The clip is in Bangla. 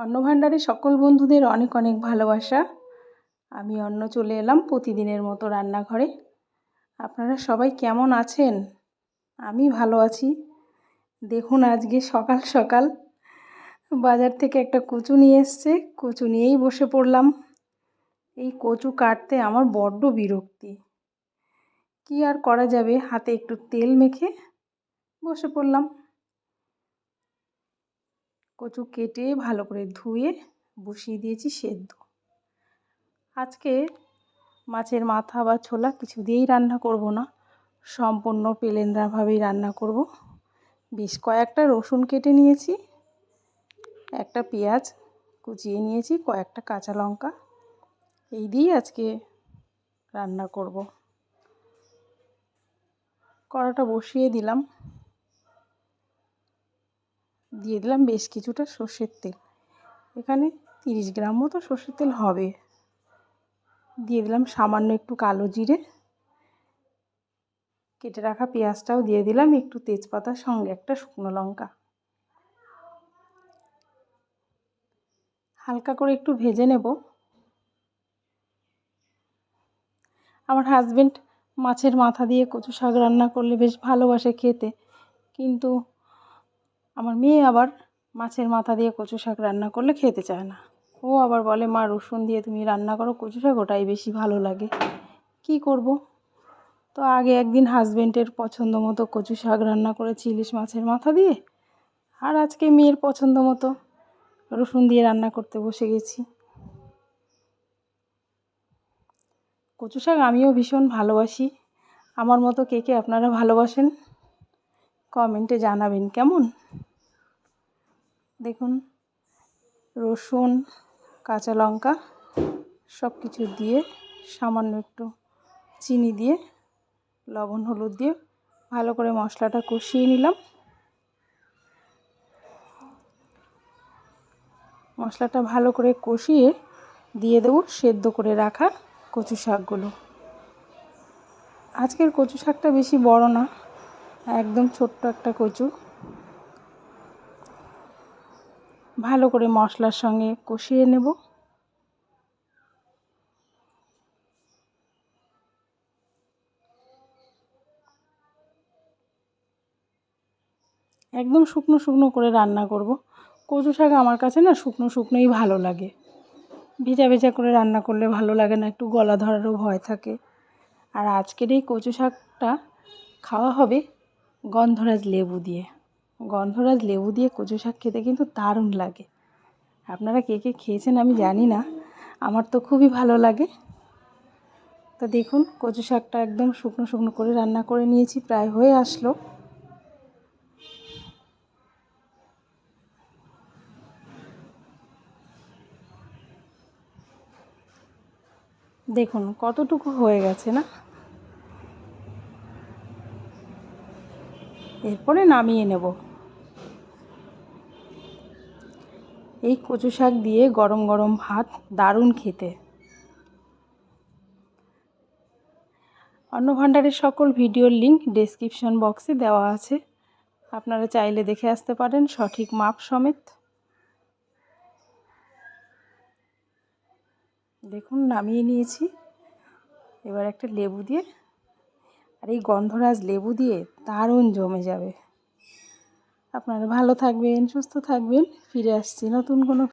অন্নভাণ্ডারে সকল বন্ধুদের অনেক অনেক ভালোবাসা। আমি অন্ন চলে এলাম প্রতিদিনের মতো রান্নাঘরে। আপনারা সবাই কেমন আছেন? আমি ভালো আছি। দেখুন আজকে সকাল সকাল বাজার থেকে একটা কচু নিয়ে এসছে। কচু নিয়েই বসে পড়লাম। এই কচু কাটতে আমার বড্ড বিরক্তি। কি আর করা যাবে? হাতে একটু তেল মেখে বসে পড়লাম। কচু কেটে ভালো করে ধুয়ে বসিয়ে দিয়েছি সেদ্ধ। আজকে মাছের মাথা বা ছোলা কিছু দিয়েই রান্না করব না, সম্পূর্ণ প্লেনভাবেই রান্না করব। বেশ কয়েকটা রসুন কেটে নিয়েছি, একটা পেঁয়াজ কুচিয়ে নিয়েছি, কয়েকটা কাঁচা লঙ্কা, এই দিয়েই আজকে রান্না করব। কড়াটা বসিয়ে দিলাম। দিয়ে দিলাম বেশ কিছুটা সর্ষের তেল। এখানে তিরিশ গ্রাম মতো সর্ষের তেল হবে। দিয়ে দিলাম সামান্য একটু কালো জিরে। কেটে রাখা পেঁয়াজটাও দিয়ে দিলাম একটু তেজপাতার সঙ্গে একটা শুকনো লঙ্কা। হালকা করে একটু ভেজে নেব। আমার হাজবেন্ড মাছের মাথা দিয়ে কচু শাক রান্না করলে বেশ ভালোবাসে খেতে। কিন্তু আমার মেয়ে আবার মাছের মাথা দিয়ে কচু শাক রান্না করলে খেতে চায় না। ও আবার বলে, মা, রসুন দিয়ে তুমি রান্না করো, কচু শাক ওটাই বেশি ভালো লাগে। কি করব? তো আগে একদিন হাজব্যান্ডের পছন্দ মতো কচু শাক রান্না করেছি ইলিশ মাছের মাথা দিয়ে। আর আজকে মেয়ের পছন্দ মতো রসুন দিয়ে রান্না করতে বসে গেছি। কচু শাক আমিও ভীষণ ভালোবাসি। আমার মতো কে কে আপনারা ভালোবাসেন? কমেন্টে জানাবেন, কেমন? দেখুন, রসুন, কাঁচা লঙ্কা সব কিছু দিয়ে সামান্য একটু চিনি দিয়ে, লবণ, হলুদ দিয়ে ভালো করে মশলাটা কষিয়ে নিলাম। মশলাটা ভালো করে কষিয়ে দিয়ে দেবো সেদ্ধ করে রাখা কচু শাকগুলো। আজকের কচু শাকটা বেশি বড় না, একদম ছোট্ট একটা কচু। ভালো করে মশলার সঙ্গে কষিয়ে নেব। একদম শুকনো শুকনো করে রান্না করব। কচু শাক আমার কাছে না শুকনো শুকনোই ভালো লাগে। ভেজা ভেজা করে রান্না করলে ভালো লাগে না, একটু গলা ধরারও ভয় থাকে। আর আজকের এই কচু শাকটা খাওয়া হবে গন্ধরাজ লেবু দিয়ে। গন্ধরাজ লেবু দিয়ে কচু শাক খেতে কিন্তু দারুণ লাগে। আপনারা কে কে খেয়েছেন আমি জানি না, আমার তো খুবই ভালো লাগে। তো দেখুন, কচু শাকটা একদম শুকনো শুকনো করে রান্না করে নিয়েছি, প্রায় হয়ে আসলো। দেখুন, কতটুকু হয়ে গেছে না? এরপরে নামিয়ে নেব। এই কচু শাক দিয়ে গরম গরম ভাত দারুণ খেতে। অন্নভাণ্ডারের সকল ভিডিওর লিঙ্ক ডেসক্রিপশন বক্সে দেওয়া আছে। আপনারা চাইলে দেখে আসতে পারেন সঠিক মাপ সমেত। দেখুন, নামিয়ে নিয়েছি। এবার একটা লেবু দিয়ে, আর এই গন্ধরাজ লেবু দিয়ে দারুণ জমে যাবে। আপনারা ভালো থাকবেন সুস্থ থাকবেন ফিরে আসছি নতুন কোনো